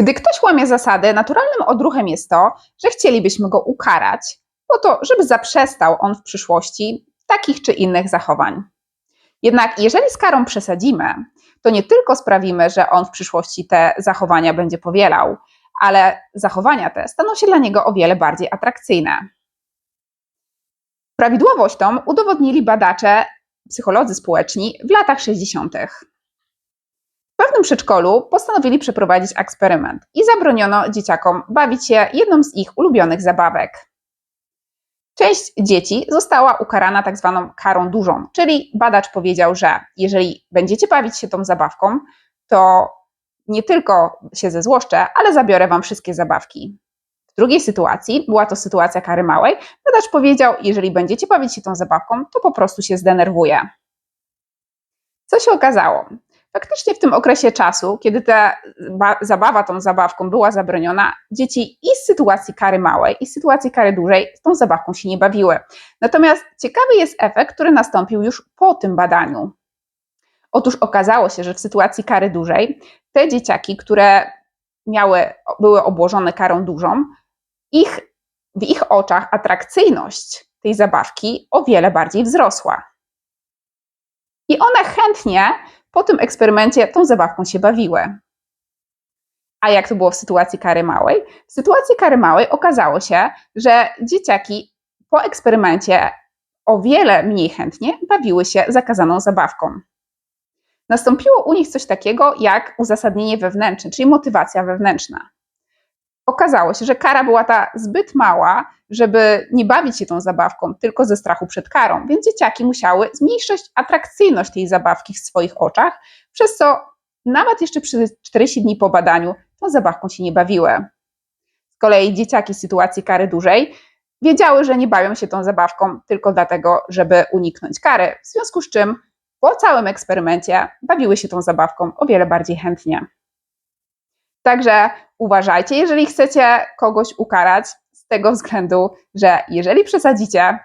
Gdy ktoś łamie zasady, naturalnym odruchem jest to, że chcielibyśmy go ukarać, po to, żeby zaprzestał on w przyszłości takich czy innych zachowań. Jednak jeżeli z karą przesadzimy, to nie tylko sprawimy, że on w przyszłości te zachowania będzie powielał, ale zachowania te staną się dla niego o wiele bardziej atrakcyjne. Prawidłowość tą udowodnili badacze, psycholodzy społeczni w latach 60. W pewnym przedszkolu postanowili przeprowadzić eksperyment i zabroniono dzieciakom bawić się jedną z ich ulubionych zabawek. Część dzieci została ukarana tak zwaną karą dużą, czyli badacz powiedział, że jeżeli będziecie bawić się tą zabawką, to nie tylko się zezłoszczę, ale zabiorę wam wszystkie zabawki. W drugiej sytuacji, była to sytuacja kary małej, badacz powiedział, jeżeli będziecie bawić się tą zabawką, to po prostu się zdenerwuję. Co się okazało? Faktycznie w tym okresie czasu, kiedy ta zabawa tą zabawką była zabroniona, dzieci i z sytuacji kary małej, i z sytuacji kary dużej z tą zabawką się nie bawiły. Natomiast ciekawy jest efekt, który nastąpił już po tym badaniu. Otóż okazało się, że w sytuacji kary dużej te dzieciaki, które miały, były obłożone karą dużą, ich, w ich oczach atrakcyjność tej zabawki o wiele bardziej wzrosła. I one chętnie po tym eksperymencie tą zabawką się bawiły. A jak to było w sytuacji kary małej? W sytuacji kary małej okazało się, że dzieciaki po eksperymencie o wiele mniej chętnie bawiły się zakazaną zabawką. Nastąpiło u nich coś takiego jak uzasadnienie wewnętrzne, czyli motywacja wewnętrzna. Okazało się, że kara była ta zbyt mała, żeby nie bawić się tą zabawką tylko ze strachu przed karą, więc dzieciaki musiały zmniejszyć atrakcyjność tej zabawki w swoich oczach, przez co nawet jeszcze przez 40 dni po badaniu tą zabawką się nie bawiły. Z kolei dzieciaki w sytuacji kary dużej wiedziały, że nie bawią się tą zabawką tylko dlatego, żeby uniknąć kary, w związku z czym po całym eksperymencie bawiły się tą zabawką o wiele bardziej chętnie. Także uważajcie, jeżeli chcecie kogoś ukarać, z tego względu, że jeżeli przesadzicie,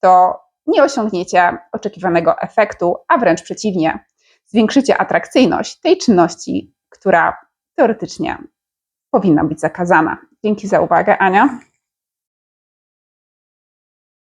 to nie osiągniecie oczekiwanego efektu, a wręcz przeciwnie, zwiększycie atrakcyjność tej czynności, która teoretycznie powinna być zakazana. Dzięki za uwagę, Ania.